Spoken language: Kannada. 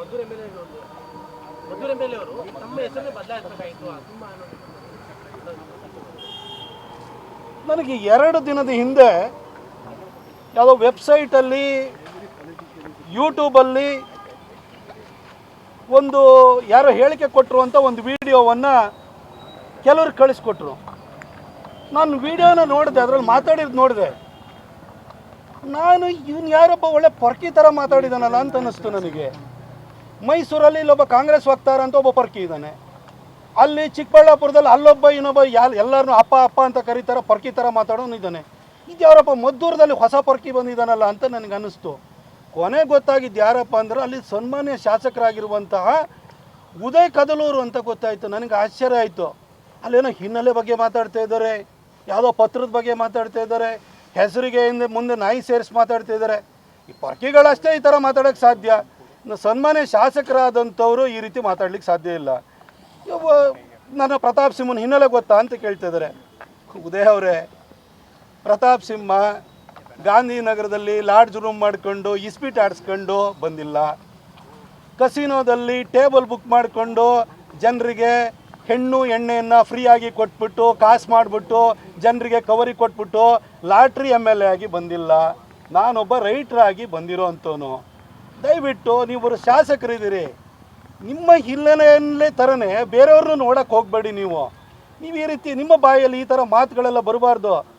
ಮಧುರ ಎ ಮಧುರ ಅವರು ತಮ್ಮ ಹೆಸರನ್ನೇ ಬದಲಾಯಿಸಬೇಕಾಯಿತು. ತುಂಬ ನನಗೆ ಎರಡು ದಿನದ ಹಿಂದೆ ಯಾವುದೋ ವೆಬ್ಸೈಟಲ್ಲಿ ಯೂಟ್ಯೂಬಲ್ಲಿ ಒಂದು ಯಾರೋ ಹೇಳಿಕೆ ಕೊಟ್ಟರು ಅಂತ ಒಂದು ವಿಡಿಯೋವನ್ನು ಕೆಲವರು ಕಳಿಸ್ಕೊಟ್ರು. ನಾನು ವಿಡಿಯೋನ ನೋಡಿದೆ, ಅದರಲ್ಲಿ ಮಾತಾಡಿದ್ದು ನೋಡಿದೆ. ನಾನು ಇವನು ಯಾರೊಬ್ಬ ಒಳ್ಳೆ ಪೊರ್ಕಿ ಥರ ಮಾತಾಡಿದಾನಲ್ಲ ಅಂತ ಅನ್ನಿಸ್ತು ನನಗೆ. ಮೈಸೂರಲ್ಲಿ ಇಲ್ಲೊಬ್ಬ ಕಾಂಗ್ರೆಸ್ ವಕ್ತಾರ ಅಂತ ಒಬ್ಬ ಪರ್ಕಿ ಇದ್ದಾನೆ. ಅಲ್ಲಿ ಚಿಕ್ಕಬಳ್ಳಾಪುರದಲ್ಲಿ ಅಲ್ಲೊಬ್ಬ ಇನ್ನೊಬ್ಬ ಯಾರು ಎಲ್ಲರನ್ನೂ ಅಪ್ಪ ಅಪ್ಪ ಅಂತ ಕರೀತಾರೆ, ಪರ್ಕಿ ಥರ ಮಾತಾಡೋನು ಇದ್ದಾನೆ. ಇದು ಯಾರಪ್ಪ, ಮದ್ದೂರದಲ್ಲಿ ಹೊಸ ಪರ್ಕಿ ಬಂದಿದ್ದಾನಲ್ಲ ಅಂತ ನನಗೆ ಅನ್ನಿಸ್ತು. ಕೊನೆ ಗೊತ್ತಾಗಿದ್ದು ಯಾರಪ್ಪ ಅಂದ್ರೆ ಅಲ್ಲಿ ಸನ್ಮಾನ್ಯ ಶಾಸಕರಾಗಿರುವಂತಹ ಉದಯ್ ಕದಲೂರು ಅಂತ ಗೊತ್ತಾಯಿತು, ನನಗೆ ಆಶ್ಚರ್ಯ ಆಯಿತು. ಅಲ್ಲೇನೋ ಹಿನ್ನೆಲೆ ಬಗ್ಗೆ ಮಾತಾಡ್ತಾ ಇದ್ದಾರೆ, ಯಾವುದೋ ಪತ್ರದ ಬಗ್ಗೆ ಮಾತಾಡ್ತಾ ಇದ್ದಾರೆ, ಹೆಸರಿಗೆ ಹಿಂದೆ ಮುಂದೆ ನಾಯಿ ಸೇರಿಸಿ ಮಾತಾಡ್ತಾ ಇದ್ದಾರೆ. ಈ ಪರ್ಕಿಗಳಷ್ಟೇ ಈ ಥರ ಮಾತಾಡೋಕ್ಕೆ ಸಾಧ್ಯ. ಸನ್ಮಾನ್ಯ ಶಾಸಕರಾದಂಥವರು ಈ ರೀತಿ ಮಾತಾಡ್ಲಿಕ್ಕೆ ಸಾಧ್ಯ ಇಲ್ಲ. ನನ್ನ ಪ್ರತಾಪ್ ಸಿಂಹನ ಹಿನ್ನೆಲೆ ಗೊತ್ತಾ ಅಂತ ಕೇಳ್ತಿದ್ದಾರೆ. ಉದಯ ಅವರೇ, ಪ್ರತಾಪ್ ಸಿಂಹ ಗಾಂಧಿನಗರದಲ್ಲಿ ಲಾಡ್ಜ್ ರೂಮ್ ಮಾಡಿಕೊಂಡು ಇಸ್ಪೀಟ್ ಆಡಿಸ್ಕೊಂಡು ಬಂದಿಲ್ಲ. ಕಸಿನೋದಲ್ಲಿ ಟೇಬಲ್ ಬುಕ್ ಮಾಡಿಕೊಂಡು ಜನರಿಗೆ ಹೆಣ್ಣು ಎಣ್ಣೆಯನ್ನು ಫ್ರೀಯಾಗಿ ಕೊಟ್ಬಿಟ್ಟು, ಕಾಸು ಮಾಡಿಬಿಟ್ಟು, ಜನರಿಗೆ ಕವರಿ ಕೊಟ್ಬಿಟ್ಟು ಲಾಟ್ರಿ ಎಂ ಎಲ್ ಎ ಆಗಿ ಬಂದಿಲ್ಲ. ನಾನೊಬ್ಬ ರೈಟ್ರಾಗಿ ಬಂದಿರೋ ಅಂಥವನು. ದಯವಿಟ್ಟು ನೀವು ಶಾಸಕರಿದ್ದೀರಿ. ನಿಮ್ಮ ಹಿನ್ನೆಲೆಯಲ್ಲೇ ಥರನೇ ಬೇರೆಯವ್ರನ್ನೂ ನೋಡಕ್ಕೆ ಹೋಗಬೇಡಿ ನೀವು. ನೀವು ಈ ರೀತಿ ನಿಮ್ಮ ಬಾಯಲ್ಲಿ ಈ ಥರ ಮಾತುಗಳೆಲ್ಲ ಬರಬಾರ್ದು.